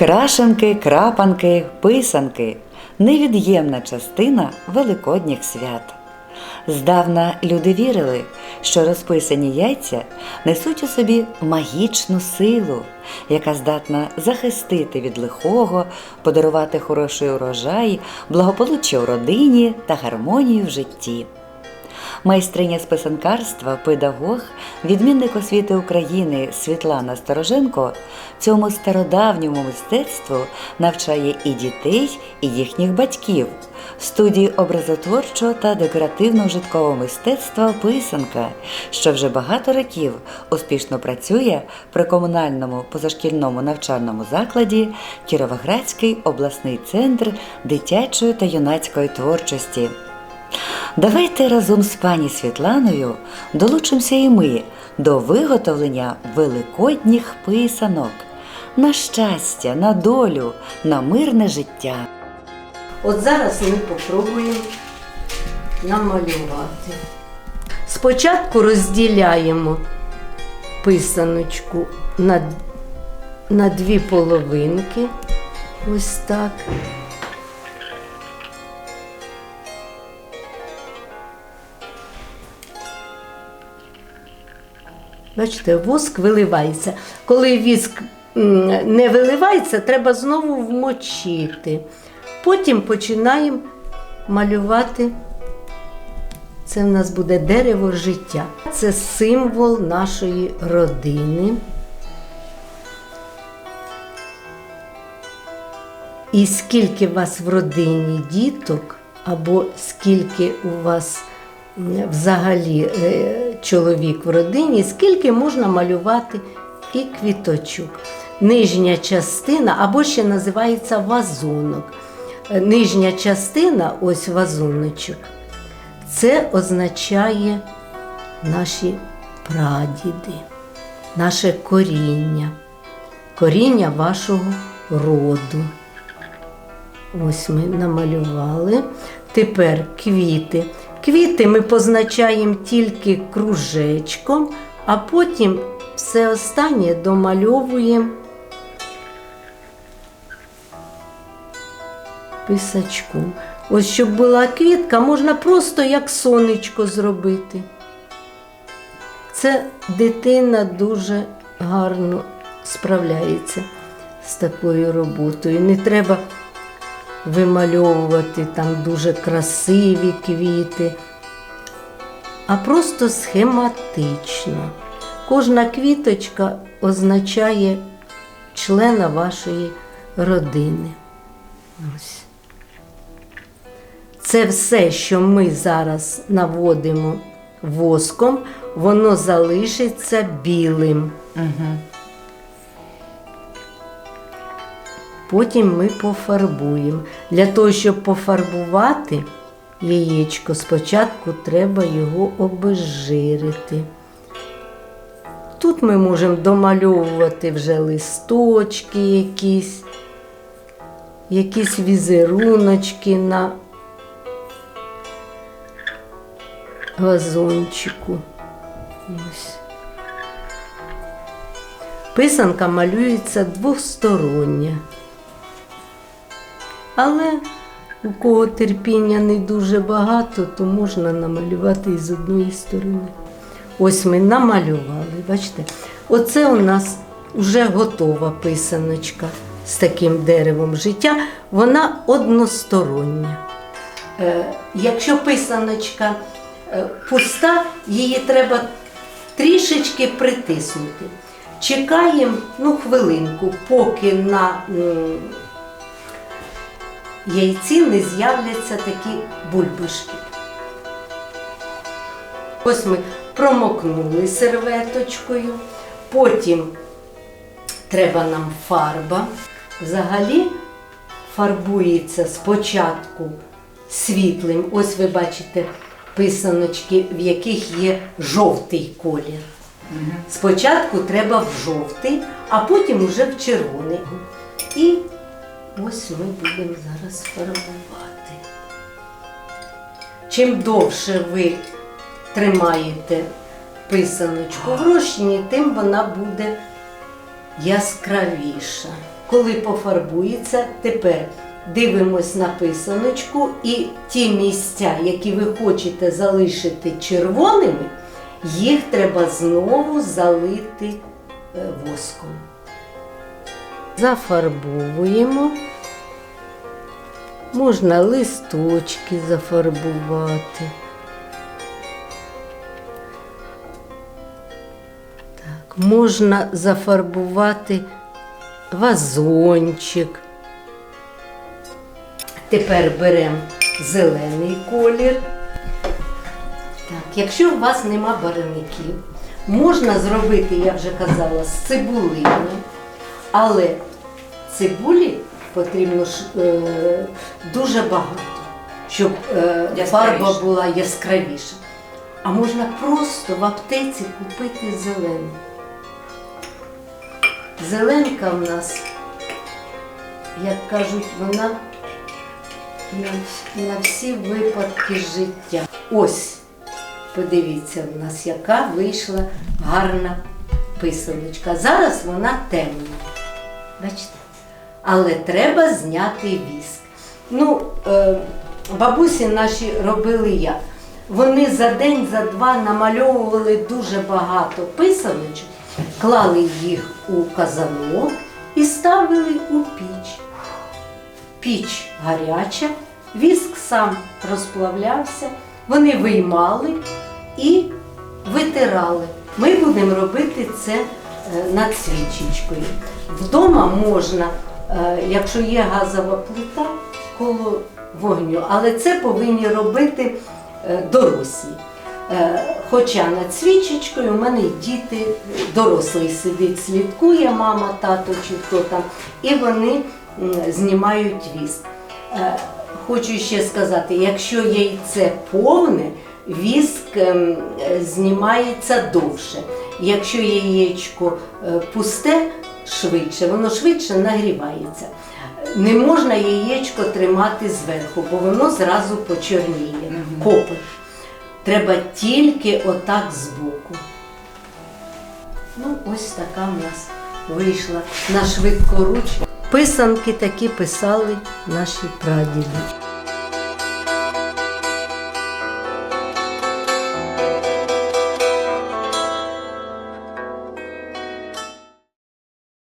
Крашенки, крапанки, писанки невід'ємна частина великодніх свят. Здавна люди вірили, що розписані яйця несуть у собі магічну силу, яка здатна захистити від лихого, подарувати хороший урожай, благополуччя у родині та гармонію в житті. Майстриня з писанкарства, педагог, відмінник освіти України Світлана Стороженко цьому стародавньому мистецтву навчає і дітей, і їхніх батьків. В студії образотворчого та декоративно-житкового мистецтва Писанка, що вже багато років успішно працює при комунальному позашкільному навчальному закладі Кіровоградський обласний центр дитячої та юнацької творчості. Давайте разом з пані Світланою долучимося і ми до виготовлення великодніх писанок на щастя, на долю, на мирне життя. От зараз ми попробуємо намалювати. Спочатку розділяємо писаночку на, на дві половинки. Ось так. Бачите, воск виливається. Коли віск не виливається, треба знову вмочити. Потім починаємо малювати. Це в нас буде дерево життя. Це символ нашої родини. І скільки у вас в родині діток, або скільки у вас взагалі е, чоловік в родині, скільки можна малювати і квіточок. Нижня частина, або ще називається вазонок. Е, Нижня частина, ось вазоночок, це означає наші прадіди, наше коріння, коріння вашого роду. Ось ми намалювали. Тепер квіти. Квіти ми позначаємо тільки кружечком, а потім все останнє домальовуємо писачком. Ось щоб була квітка, можна просто як сонечко зробити. Це дитина дуже гарно справляється з такою роботою. Не треба вимальовувати там дуже красиві квіти, а просто схематично. Кожна квіточка означає члена вашої родини. Ось. Це все, що ми зараз наводимо воском, воно залишиться білим. Потім ми пофарбуємо. Для того, щоб пофарбувати яєчко, спочатку треба його обезжирити. Тут ми можемо домальовувати вже листочки якісь, якісь візеруночки на вазончику. Ось. Писанка малюється двостороння. Але у кого терпіння не дуже багато, то можна намалювати і з одної сторони. Ось ми намалювали, бачите, оце у нас вже готова писаночка з таким деревом життя. Вона одностороння. Е, якщо писаночка е, пуста, її треба трішечки притиснути. Чекаємо ну, хвилинку, поки на яйці не з'являться такі бульбашки. Ось ми промокнули серветочкою, потім треба нам фарба. Взагалі фарбується спочатку світлим. Ось ви бачите писаночки, в яких є жовтий колір. Спочатку треба в жовтий, а потім уже в червоний. І ось ми будемо зараз фарбувати. Чим довше ви тримаєте писаночку в розчині, тим вона буде яскравіша. коли пофарбується, тепер дивимось на писаночку і ті місця, які ви хочете залишити червоними, їх треба знову залити е, воском. Зафарбовуємо. Можна листочки зафарбувати. Так, можна зафарбувати вазончик. Тепер беремо зелений колір. Так, якщо у вас нема барвників, можна зробити, я вже казала, з цибулини, але цибулі потрібно е, дуже багато, щоб е, фарба була яскравіша. А можна просто в аптеці купити зелену. Зеленка в нас, як кажуть, вона на всі випадки життя. Ось, подивіться, в нас яка вийшла гарна писаночка. Зараз вона темна. Бачите? Але треба зняти віск. Ну, е, бабусі наші робили як? Вони за день, за два намальовували дуже багато писаночок, клали їх у казанок і ставили у піч. Піч гаряча, віск сам розплавлявся, вони виймали і витирали. Ми будемо робити це е, над свічечкою. Вдома можна, якщо є газова плита, коло вогню, але це повинні робити е, дорослі. Е, Хоча над свічечкою у мене діти, дорослий сидить, слідкує, мама, тато чи хто там, і вони знімають віск. Е, Хочу ще сказати, якщо яйце повне, віск ем, е, знімається довше. Якщо яєчко е, пусте, швидше, воно швидше нагрівається. Не можна яєчко тримати зверху, бо воно зразу почорніє. Копить. Треба тільки отак збоку. Ну, ось така в нас вийшла на швидкоруч. Писанки такі писали наші прадіди.